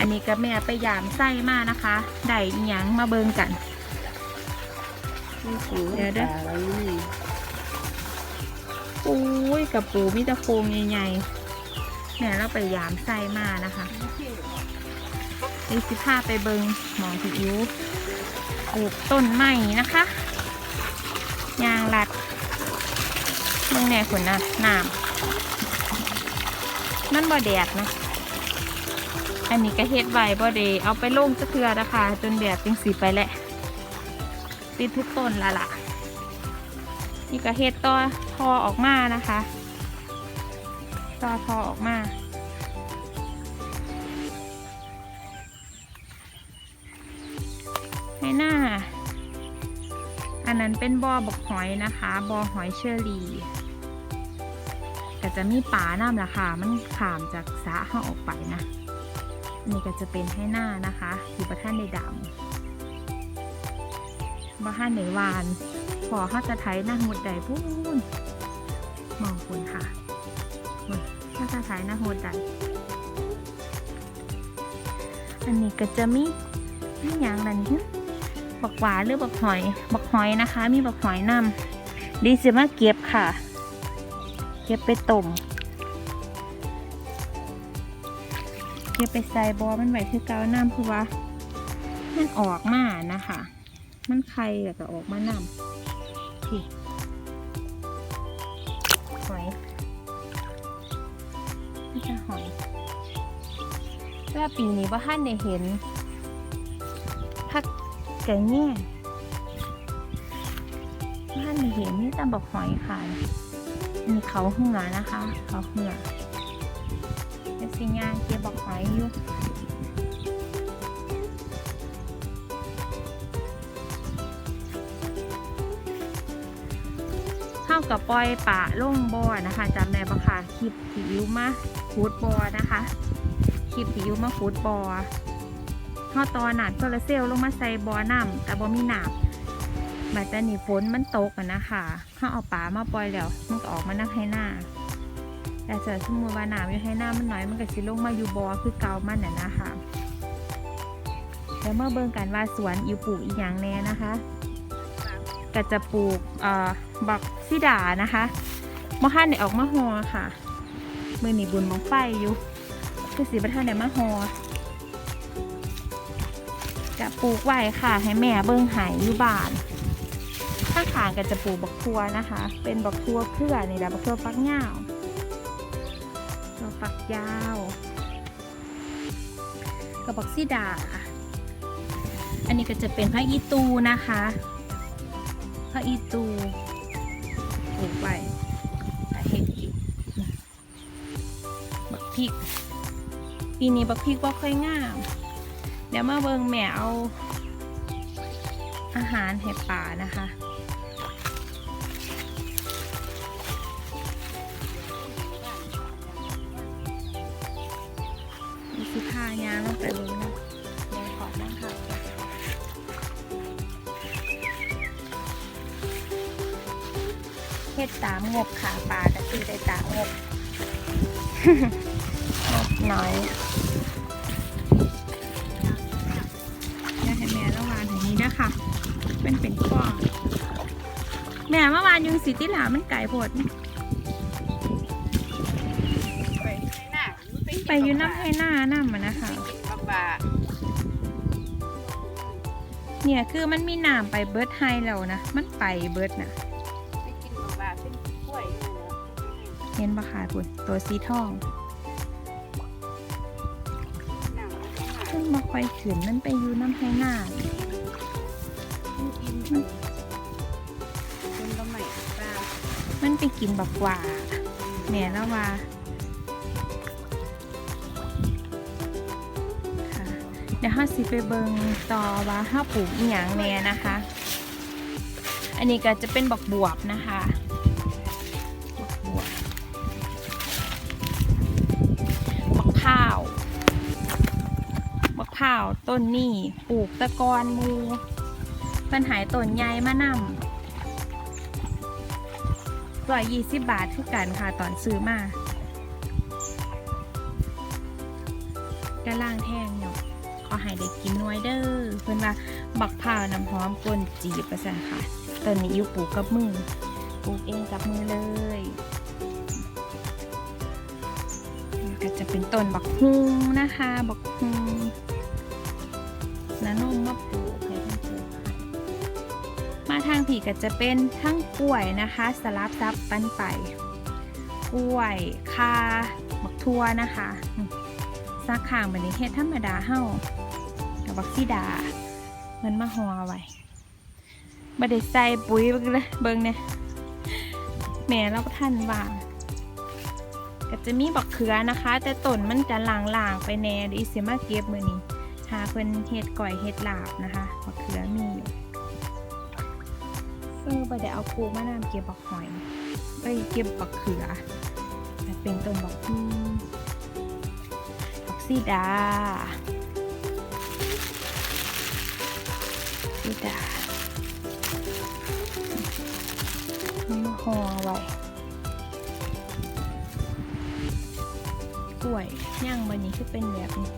อันนี้ก็แม่ไปยามไส้มานะคะได้อิหยังมาเบิงกัน เดี๋ยวเด้ออะไรนี่อุ้ยกับปูมิตรโคงใหญ่ๆแม่เราไปยามไส้มานะคะอีสิพาไปเบิงหมองผิวปลูกต้นไม้นะคะยางรัดเมืองแน่ขนนะน้ำนั่นบ่แดดนะ อันนี้ก็เฮ็ดไว้บ่ได้เอาไปลงจะเทือนะคะ จนแดดจังสีไปแหละ ติดทุกต้นละล่ะ นี่ก็เฮ็ดต่อทอออกมานะคะ ต่อทอออกมาให้หน้า อันนั้นเป็นบอบกหอยนะคะ บอหอยเชอรี่ก็จะมีป่าน้ำละค่ะมันขามจากสะเข้าออกไปนะ นนี้ก็จะเป็นให้หน้านะคะอยู่ประท่านในดำบ้านในวาน พอเขาจะไถหน้าหุดใดพูนมองคุณค่ะอุ๊ยเขาจะไถหน้าหุดใดอันนี้ก็จะมีมีอย่างไรนี่บักหวานหรือบักหอย บักหอยนะคะ มีบักหอยนำดีสิมาเก็บค่ะ เก็บไปต้ม ก็บไปใส่บอมันไว้คือเกาน้ำคือว่า มันออกมานะคะ มันไข่แล้วก็ออกมาน้ำพี่หอยนี่จะหอยแต่ปีนี้ว่าท่านได้เห็นพักแก่แง่ท่านได้เห็นนี่แต่บอกหอยค่ะมีเขาเหือนะคะ เขาเหือเป็นสิงานเกียบอก หอยอยู่เข้ากับปล่อยป่าล่งบ่อนะคะจำได้ปะคะคลิปผิวมาฟูดบอนะคะคลิปผิวมาฟูดบอข้าตอนหนาดโซลาเซลล์ลงมาใส่บอน้ำแต่บอมีหนาบัดแต่นี่ฝนมันตกอะนะคะข้าเอาป่ามาปล่อยแล้วมันก็ออกมานั่งให้หน้า แต่เสือสมมติว่าน้ำอยู่ให้หน้ามันน้อยมันก็สิลงมาอยู่บอคือเกามันน่ะนะคะแล้วเมื่อเบิ่งกันว่าสวนอยู่ปลูกอีหยังแน่นะคะ ก็จะปลูกเอ่อบักซิดานะคะมอฮันเนี่ยออกมาฮอค่ะมือหนีบุญมองไฟอยู่คือสีประทานเนี่ยมาฮอจะปลูกไว้ค่ะ ให้แม่เบิ่งหายอยู่บ้านข้างขางก็จะปลูกบักทัวนะคะ เป็นบักทัวเครือนี่แหละบักทัวฟักเงา วตัวฝักยาว กระบอกซีดา อันนี้ก็จะเป็นพระอีตูนะคะพระอีตูปลูกไว้แต่เห็ดอีกบักพริก ปีนี้บักพริกว่าค่อยงาม เดี๋ยวมาเบิงแม่เอาอาหารให้ป่านะคะายางลงไปเลยนะในขอบนั่งค่ะเฮ็ดตามงบค่ะปลาแต่คือได้ตามงบงบน้อยอยากให้แม่ละวานอย่างนี้นะคะเป็นเป็นก้อนแม่เมื่อวานยุงสีติหลามันไก่โพด ไปอยู่น้ำให้หน้าน้ำมันนะคะบักบาเนี่ยคือมันมีน้ำไปเบิร์ดไฮแล้วนะ มันไปเบิร์ดนะไปกินบักบาเป็นกล้วยอยู่เห็นปะคะคุณตัวสีทองหนังมันมาคอยขืนมันไปอยู่น้ำให้หน้า กินเป็นก็ใหม่ปลามันไปกินบักหว่าแม่แล้วว่า เดี๋ยวห้าสิไปเบิงต่อว่าห้าปลูกอีหยังแน่นะคะ อันนี้ก็จะเป็นบักบวบนะคะบักบวบบักข้าวบักข้าวต้นนี่ปลูกตะกอนมูปัญหายต้นใหญ่มานำร้อยยี่สิบบาทคือกันค่ะตอนซื้อมากระล่างแท่งเนาะ ขอให้ได้กินน้อยเด้อเพิ่อนว่าบักพร้าวน้ำหอมกลนจีบประสันค่ะต้นนี้อยู่ปลูกกับมือปลูกเองกับมือเลยก็จะเป็นต้นบักฮุงนะคะ บักฮุงน้านมมาปลูกให้เพิ่นมาทางผีก็จะเป็นทั้งกล้วยนะคะ สลับซับปันไป กล้วยคาบักทั่วนะคะ ซักข้างแบบนี้เฮ็ดธรรมดาเฮากับบักซีดา มันมาห่อไว้บ่ได้ใส่ปุ๋ยเบิ่งเลยเบิ่งเนี่ยแม่เราก็ท่านว่างก็จะมีบักเขือนะคะ แต่ต้นมันจะหลางๆไปแน่เดี๋ยวอีสิมาเก็บมื้อนี้หาเพิ่นเฮ็ดก่อยเฮ็ดลาบนะคะบักเขือมีอยู่เออบ่ได้เอาปูมานำเก็บบักหอยไปเก็บบักเขือเป็นต้นบักอื สีดาซีดามาห่อไว้กล้วยย่างมันนี้คือเป็นแบบนี้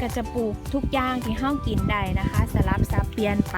ก็จะปลูกทุกอย่างที่ห้ากินได้นะคะ สลับซับเปลี่ยนไป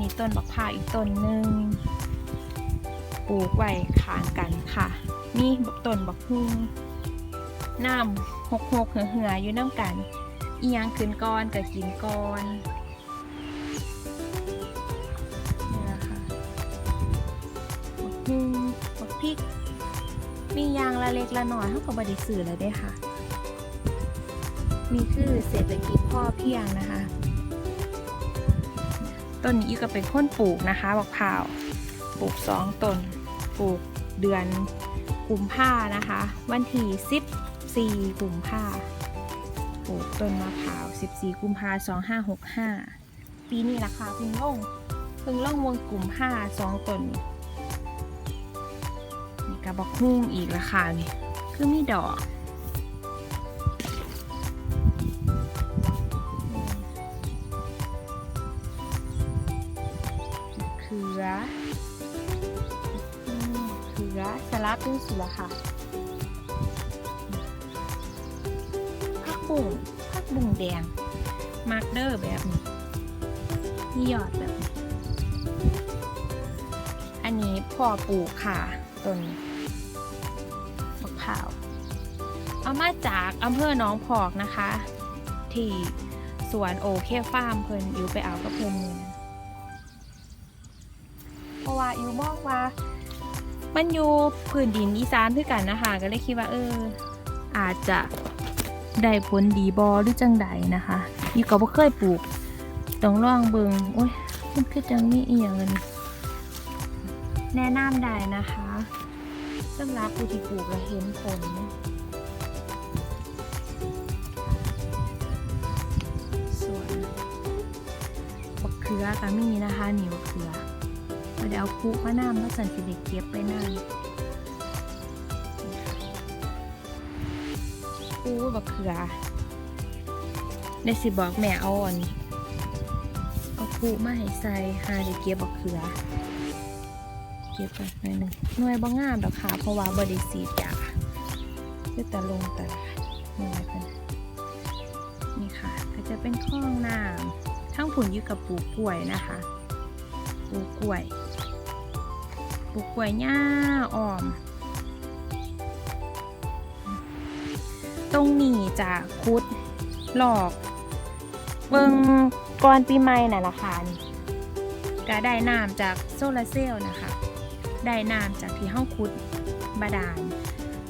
นี้ต้นบักพร้าวอีกต้นหนึ่งปลูกไว้ข้างกันค่ะมีบักต้นบักฮุงน้ำหกหกเหือเหืออยู่น้ำกัน อียังขึ้นก้อนกับกินก้อนนี่แหละค่ะบักฮุงบักพริก มียางละเล็กละหน้อยเท่ากับบไดิสื่อเลยเด้ค่ะนี่คือเศรษฐกิจพ่อเพียงนะคะ ต้นนี้ก็เป็นค้นปลูกนะคะบักพร้าวปลูกสองต้นปลูกเดือนกุมภานะคะ วันที่14กุมภาปลูกต้นมะพร้าว 14 กุมภา2565 ปีนี้ราคาเพิ่งลงเพิ่งลงวงกุมภาสองต้นนี่กระบอกฮุ่งอีกราคานี่คือมีดอก ขืออืมเขือสลัดด้วยสิละค่ะผักบุ้งผักบุ้งแดงมาร์เดอร์แบบนี้นี่หยอดแบบนี้อันนี้พ่อปลูกค่ะต้นมะพร้าวเอามาจากอำเภอหนองพอกนะคะ ที่สวนโอเคฟาร์มเพิ่นอยู่ไปเอากับเพิ่นมือนั้นเพ ราะว่าอิวมองว่า มันอยู่พื้นดินอีสานคือกันนะคะก็เลยคิดว่าเออ อาจจะได้ผลดีบอหรือจังใดนะคะอยู่ก็บ่เคยปลูกต้องลองเบิงโอ้ยมันคือจังมีอีหยังเงินแนะนำได้นะคะสำหรับผู้ที่ปลูกแล้วเห็นผลส่วนบักเขือก็มีนะคะหนี่บักเขือ เดี๋ยวเอาคุมะนาวมาสันสิเด็กเก็บไปนั่นอู้บักเขือได้สิบอกแม่เอาอ่อน เอาคุมาให้ใส่หาเด็กเก็บบักเขือ เก็บไปหน่อยหนึ่งหน่วยบ่งามดอกค่ะเพราะว่าบริสีดยาคือแต่ลงแต่นี่อะไรกันนี่ค่ะ ก็จะเป็นข้องน้ำทั้งผุนยู่กับปูกล้วยนะคะ ปูกล้วย ปลูกกล้วยหญ้าอ่อม ตรงนี้จะคุดหลอกเบิงก่อนปีใหม่น่ะราคานี่ก็ได้น้ำจากโซลาร์เซลล์นะคะ ได้น้ำจากที่ห้องคุดบาดาล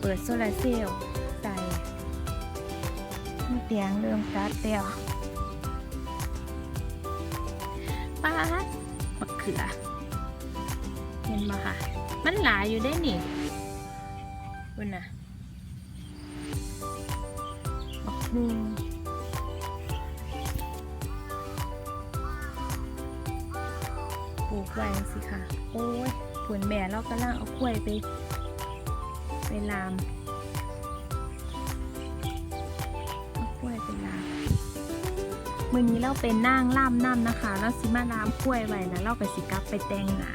เปิดโซลาร์เซลล์ใส่มีเตียงเริ่มกัดเตียวป้าดมะเขือ ห็นบ่ค่ะ มันหลายอยู่ได้นี่คุณน่ะบักฮุงปลูกไว้สิค่ะ โอ้ยผลแม่เรากำลังเอากล้วยไป ไปลามเอากล้วยไปลามมื่อนี้เราเป็นนางล่ามน้ำนะคะ เราสิมาลามกล้วยไว้แล้วเราก็สิกลับไปแต่งหนา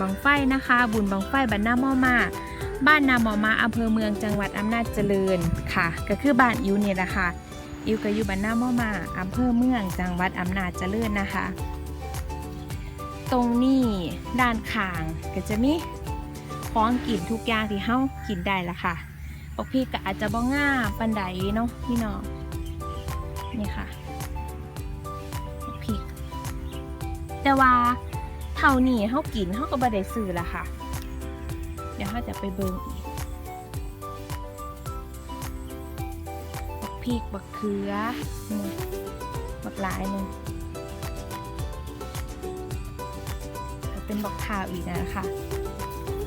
บังไฟนะคะ บุญบังไฟบ้านนามอมาบ้านนามอมาอำเภอเมืองจังหวัดอำนาจเจริญค่ะ ก็คือบ้านอิวเนี่ยแหละค่ะอิวก็อยู่บ้านนามอมาอำเภอเมืองจังหวัดอำนาจเจริญนะคะ ตรงนี้ด้านข้างก็จะมีของกินทุกอย่างที่เฮากินได้ละค่ะบอกพี่ก็อาจจะบ่ง่าปันไดเนาะพี่น้องนี่ค่ะพริกแต่ว่า ท่านี้เฮากินเฮาก็บ่ได้ซื้อละค่ะ เดี๋ยวเฮาจะไปเบิ่งอีกบักพริกบักเขือนี่บักหลายหนึงเป็นบอกข่าวอีกนะคะ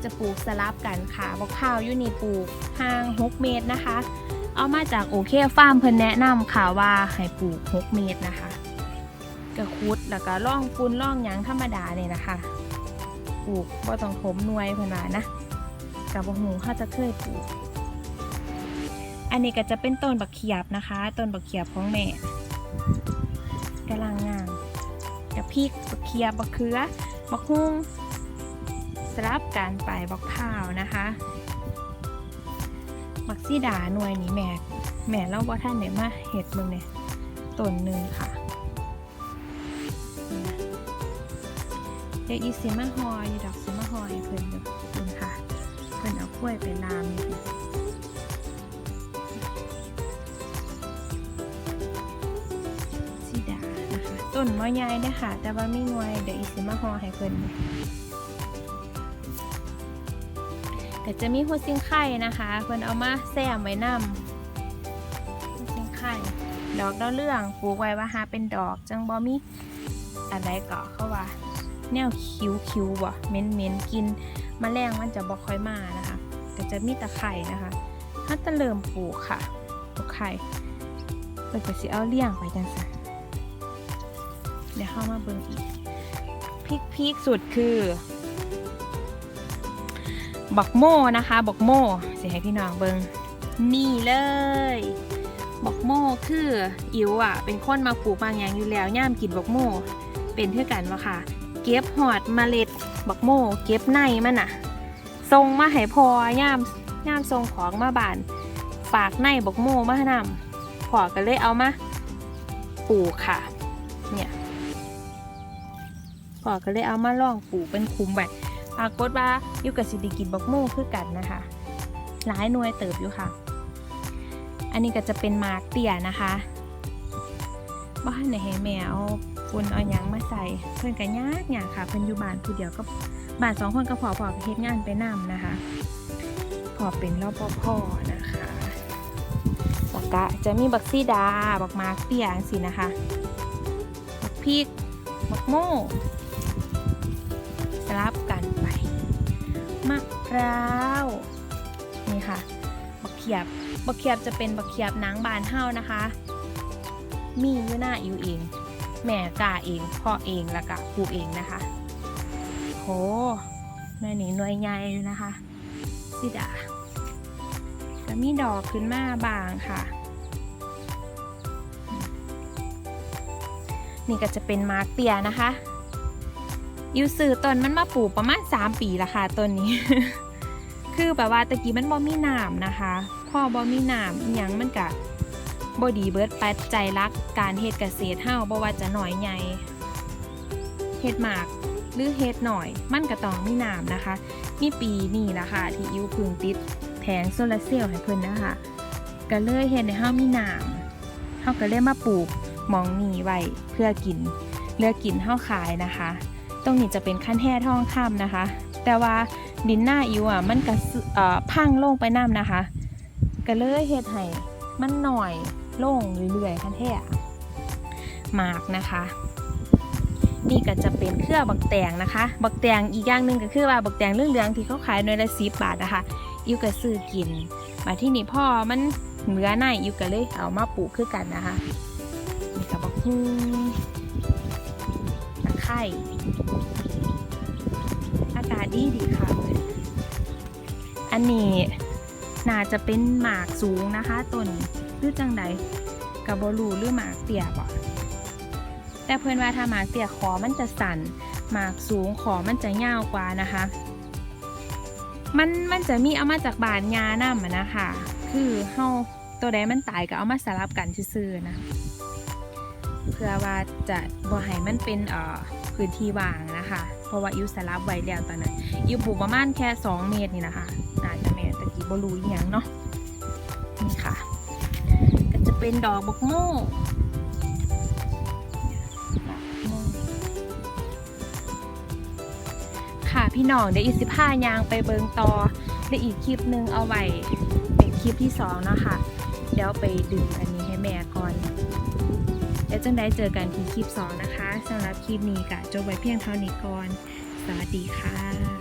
จะปลูกสลับกันค่ะบอกข่าวอยู่นี่ปลูกห่าง6เมตรนะคะ เอามาจากโอเคฟาร์มเพิ่นแนะนำค่ะว่าให้ปลูก 6 เมตรนะคะ กระคุดแล้วก็ล่องฟุ้นล่องยางธรรมดาเนี่ยนะคะปลูกบ่ต้องถมหน่วยเพิ่นว่านะกับบ่ฮู้เขาจะเคยปลูก อันนี้ก็จะเป็นต้นบักเขียบนะคะต้นบักเขียบของแม่กำลังงามกับพริกบักเขียบบักเขือบักฮุ้งสลับกันไปบักข้าวนะคะบักซีดาหน่วยนี้แม่แม่เล่าว่าท่านไหนมาเห็ดมึงเนี่ยต้นหนึ่งค่ะ เดี๋ยวอีซิมาฮอยอีดอกซิมาฮอยเพิ่นอยู่คุณค่ะ เพิ่นเอากล้วยไปลามนี่ซีดานะคะ ต้นมะยายเด้ค่ะ แต่ว่ามีหน่วยเดี๋ยวอีซิมาฮอให้เพิ่นก็จะมีหัวซิงไข่นะคะ เพิ่นเอามาแซมไว้นำหัวซิงไข่ดอกดาวเรื่องปลูกไว้ว่าหาเป็นดอกจังบ่มีอะไรก็เข้าว่า แนวคิ้วคิวๆบ่เม็นเม็นกินมแมลงมันจะบ่ค่อยมานะคะก็จะมีตะไคร่นะคะถ้าจะเริ่มปลูกค่ะตะไคร่เพิ่นก็สิเอาเลี้ยงไปจังซั่นเดี๋ยวเข้ามาเบิ่งอีกพีคพีคสุดคือบักโม่นะคะบักโม่สิให้พี่น้องเบิงนี่เลยบักโม่คืออิ๋วอะ เป็นคนมาปลูกบางอย่างอยู่แล้วย่ามกินบักโม่เป็นเท่ากันวะค่ะ เก็บหอดเมล็ด บักโมเก็บในมันอะทรงมาให้พอย่ามย่ามทรงของมาบาน ฝากในบักโมมานำพอก็เลยเอามาปลูกค่ะ เนี่ยพอก็เลยเอามาล่องปลูกเป็นคุ้มไว้ปรากฏว่าอยู่กับสิไดิกินบักโมคือกันนะคะ หลายหน่วยเติบอยู่ค่ะ อันนี้ก็จะเป็นมาร์กเตียนะคะบ้านไหนแม่เอา นเอาหยังมาใส่เพื่อนกันยากยาค่ะเพื่อนอยู่บ้านผู้เดียวก็บ้านสองคนก็พอพอเฮ็ดงานไปนำนะคะ พอเป็นรอบพ่อนะคะแล้วก็จะมีบักซีดา บักมาเตี่ยสินะคะ บักพริก บักโม่สลับกันไปมะพร้าวนี่ค่ะ บักเขียบ บักเขียบจะเป็นบักเขียบนังบานเฮ้านะคะ มีอยู่หน้าอิวเอง แม่กาเองพ่อเองแล้วก็ปลูเองนะคะโหหน่วยนี้หน่วยใหญ่อยู่นะคะสิดาจะมีดอกขึ้นมาบางค่ะ นี่ก็จะเป็นมาร์กเตียนะคะยูซื้อต้นมันมาปลูกประมาณ 3 ปีละค่ะต้นนี้ คือแบบว่าตะกี้มันบ่มีน้ำนะคะพ่อบ่มีน้ำอหยังมันกะ บ่ดีเบิดปัจจัยรักการเฮ็ดเกษตรเฮาบ่ว่าจะหน่อยใหญ่เฮ็ดหมากหรือเฮ็ดหน่อยมันก็ต้องมีน้ำนะคะ มีปีนี่ละค่ะที่อิวพึ่งติดแผงโซลาร์เซลล์ให้เพิ่นนะคะก็เลยเฮ็ดให้เฮามีน้ำเฮาก็เลยมาปลูกมองนี่ไว้เพื่อกินเลือกกินเท่าขายนะคะ ตรงนี้จะเป็นขั้นแท่ทองคำนะคะ แต่ว่าดินหน้าอิวอะมันก็เอ่อพังลงไปน้ำนะคะ ก็เลยเฮ็ดให้ มันหน่อยโล่งเรื่อยๆขั้นแท่หมากนะคะ นี่ก็จะเป็นเครือบักแตงนะคะ บักแตงอีกอย่างหนึ่งก็คือว่าบักแตงเรื่องๆที่เขาขายหน่วยละสิบบาทนะคะอิวก็ซื้อกิน มาที่นี่พ่อมันเหลือในอิวก็เลยเอามาปลูกคือกันนะคะนี่กับบักฮุ้งตะไคร่อากาศดีดีค่ะ อันนี้ น่าจะเป็นหมากสูงนะคะต้นหรือจังใดกับบรูหรือหมากเตี้ยบ่แต่เพื่อนว่าถ้าหมากเตี้ยคอมันจะสั่นหมากสูงขอมันจะยาวกว่านะคะ มันมันจะมีเอามาจากบานยานํอะนะคะ คือเฮาตัวใดมันตายก็เอามาสลับกันซื่อๆนะเพื่อว่าจะบ่ให้มันเป็นเอ่อพื้นที่ว่างนะคะ เพราะว่าอิวสลับไว้แล้วตอนนั้นอิวปลูกประมาณแค่ 2 เมตรนี่นะคะน่าจ บรูอหยังเนาะนี่ค่ะ ก็จะเป็นดอกบกโม่ค่ะพี่น้องเดี๋ยวอีกสิบห้ายางไปเบิงต่อเดี๋ยวอีกคลิปหนึงเอาไว้เป็นคลิปที่สองเนาะคะเดี๋ยวไปดึงอันนี้ให้แม่ก่อนเดี๋ยวจังได้เจอกันที่คลิป2นะคะสำหรับคลิปนี้ก็จบไว้เพียงเท่านี้ก่อน สวัสดีค่ะ